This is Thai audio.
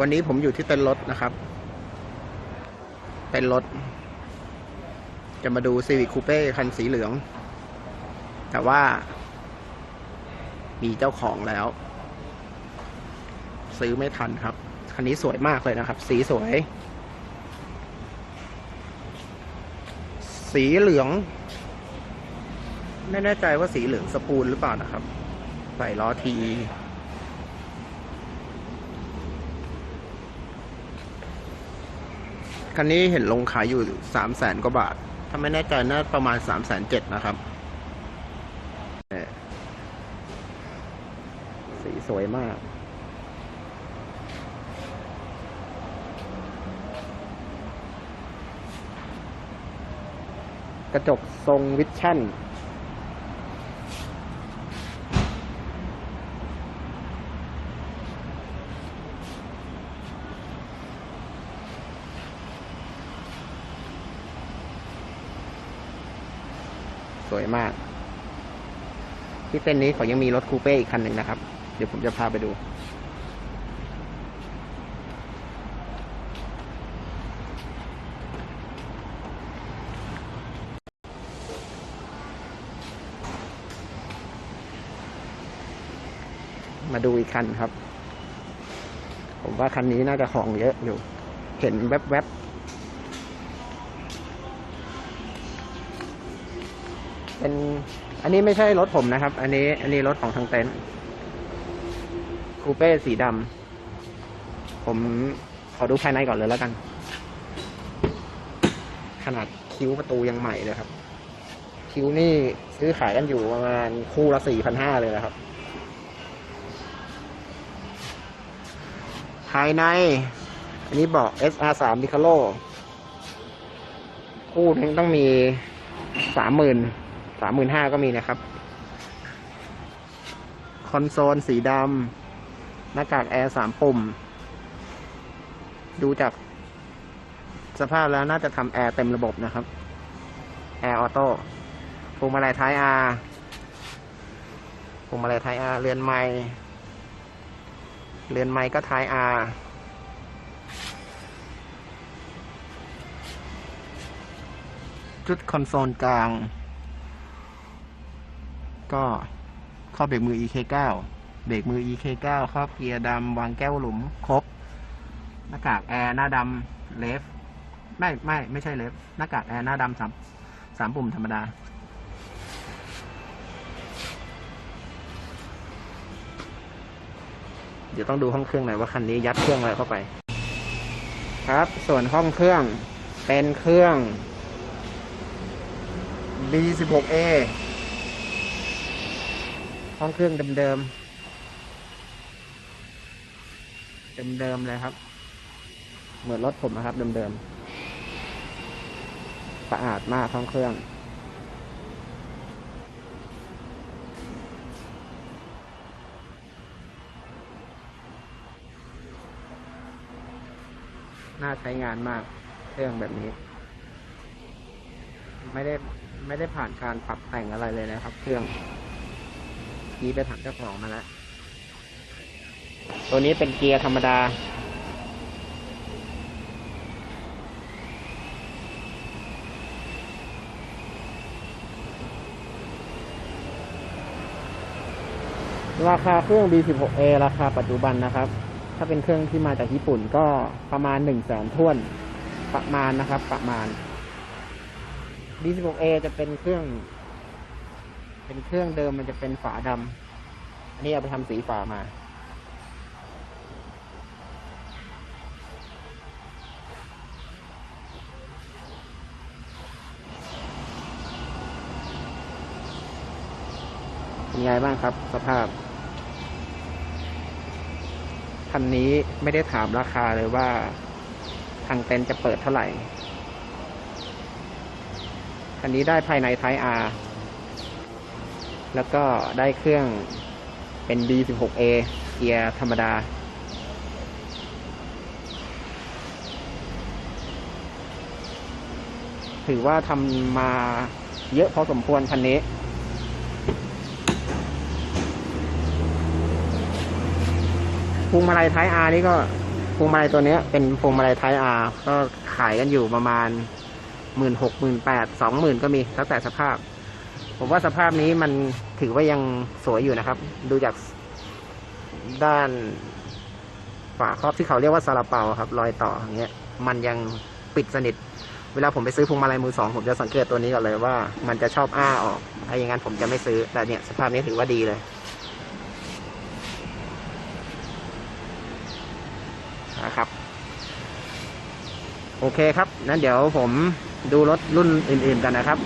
วันนี้ผมอยู่ที่เต็นท์รถนะครับเต็นรถ จะมาดู Civic Coupe คันสีเหลือง แต่ว่า มีเจ้าของแล้ว ซื้อไม่ทันครับ คันนี้สวยมากเลยนะครับ สีสวย สีเหลือง ไม่แน่ใจว่าสีเหลืองสปูนหรือเปล่านะครับ ใส่ล้อที คันนี้เห็นลงขายอยู่สามแสนกว่าบาท ถ้าไม่แน่ใจน่าประมาณสามแสนเจ็ดนะครับสีสวยมาก กระจกทรงวิชั่น สวยมาก ที่เต้นนี้เขายังมีรถคูเป้อีกคันหนึ่งนะครับ เดี๋ยวผมจะพาไปดูมาดูอีกคันครับ ผมว่าคันนี้น่าจะของเยอะอยู่ เห็นแวบๆ เป็นอันนี้ไม่ใช่รถผมนะครับ อันนี้ อันนี้รถของทางเต็นท์คูเป้สีดำผมขอดูภายในก่อนเลยแล้วกัน ขนาดคิ้วประตูยังใหม่เลยครับ คิ้วนี่ซื้อขายกันอยู่ประมาณคู่ละสี่พันห้าเลยนะครับ ภายใน อันนี้เบอก SR3 d i c a r o คู่นึงต้องมีสามหมื่น สามหมื่นห้าก็มีนะครับ คอนโซลสีดำหน้ากากแอร์สามปุ่ม ดูจากสภาพแล้วน่าจะทำแอร์เต็มระบบนะครับ แอร์ออโต้พวงมาลัยท้าย R พวงมาลัยท้าย R เรือนไม้เรือนไม้ก็ท้าย R ชุดคอนโซลกลาง ก็ข้อเบรกมือ EK9 เบรกมือ EK9 ครอบเกียร์ดำวางแก้วหลุมครบ หน้ากากแอร์หน้าดำเลฟไม่ไม่ไม่ใช่เลฟหน้ากากแอร์หน้าดำสามสามปุ่มธรรมดา เดี๋ยวต้องดูห้องเครื่องหน่อยว่าคันนี้ยัดเครื่องอะไรเข้าไป ครับ ส่วนห้องเครื่องเป็นเครื่อง B16A ห้องเครื่องเดิมๆ เดิมๆเลยครับ เหมือนรถผมนะครับ เดิมๆ สะอาดมากห้องเครื่องน่าใช้งานมากเครื่องแบบนี้ ไม่ได้ไม่ได้ผ่านการปรับแต่งอะไรเลยนะครับ เครื่อง นี้ไปถามเจ้าของมาแล้ว ตัวนี้เป็นเกียร์ธรรมดา ราคาเครื่อง B16A ราคาปัจจุบันนะครับ ถ้าเป็นเครื่องที่มาจากญี่ปุ่นก็ประมาณหนึ่งแสนท่วน ประมาณนะครับ ประมาณ B16A จะเป็นเครื่อง เป็นเครื่องเดิมมันจะเป็นฝาดำอันนี้เอาไปทำสีฝามาเป็นไงบ้างครับ สภาพ คันนี้ไม่ได้ถามราคาเลยว่า ทางเต็นท์จะเปิดเท่าไหร่ คันนี้ได้ภายในไทย R แล้วก็ได้เครื่องเป็น B16A เกียร์ธรรมดา ถือว่าทำมาเยอะพอสมควรคันนี้พวงมาลัยท้าย R นี่ก็พวงมาลัยตัวเนี้ยเป็นพวงมาลัยไทอาร์ก็ขายกันอยู่ประมาณหมื่นหกหมื่นแปดสองหมื่นก็มีแล้วแต่สภาพ ผมว่าสภาพนี้มันถือว่ายังสวยอยู่นะครับ ดูจากด้านฝาครอบที่เขาเรียกว่าซาลาเปาครับรอยต่ออย่างเงี้ย มันยังปิดสนิท เวลาผมไปซื้อพวงมาลัยมือสองผมจะสังเกตตัวนี้ก่อนเลยว่า มันจะชอบอ้าออกถ้าอย่างนั้นผมจะไม่ซื้อ แต่เนี่ยสภาพนี้ถือว่าดีเลยนะครับ โอเคครับนั้นเดี๋ยวผมดูรถรุ่นอื่น ๆกันนะครับ